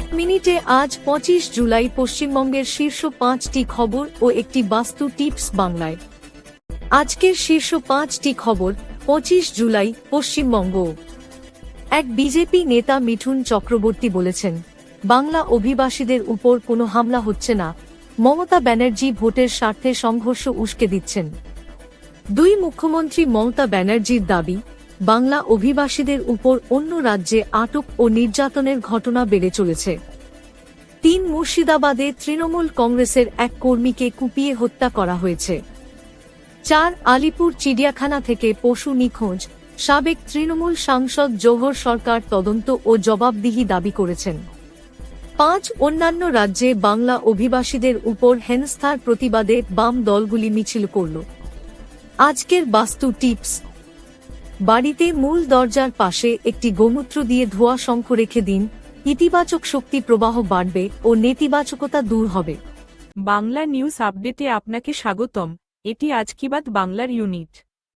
এক মিনিটে আজ পঁচিশ জুলাই পশ্চিমবঙ্গের শীর্ষ পাঁচটি খবর ও একটি বাস্তু টিপস বাংলায়। আজকের শীর্ষ পাঁচটি খবর, পঁচিশ জুলাই, পশ্চিমবঙ্গ। এক বিজেপি নেতা মিঠুন চক্রবর্তী বলেছেন, বাংলা অভিবাসীদের উপর কোনো হামলা হচ্ছে না। মমতা ব্যানার্জি ভোটের স্বার্থে সংঘর্ষ উস্কে দিচ্ছেন। দুই মুখ্যমন্ত্রী মমতা ব্যানার্জির দাবি বাংলা অভিবাসীদের উপর অন্য রাজ্যে আটক ও নির্যাতনের ঘটনা বেড়ে চলেছে। তিন মুর্শিদাবাদে তৃণমূল কংগ্রেসের এক কর্মীকে কুপিয়ে হত্যা করা হয়েছে। চার আলিপুর চিড়িয়াখানা থেকে পশু নিখোঁজ, সাবেক তৃণমূল সাংসদ জোহর সরকার তদন্ত ও জবাবদিহি দাবি করেছেন। পাঁচ অন্যান্য রাজ্যে বাংলা অভিবাসীদের উপর হেনস্থার প্রতিবাদে বাম দলগুলি মিছিল করল। আজকের বাস্তু টিপস। বাড়িতে মূল দরজার পাশে একটি গোমূত্র দিয়ে ধোয়া শঙ্খ রেখে দিন, ইতিবাচক শক্তি প্রবাহ বাড়বে ও নেতিবাচকতা দূর হবে। বাংলা নিউজ আপডেটে আপনাকে স্বাগতম। এটি আজকিবাদ বাংলার ইউনিট।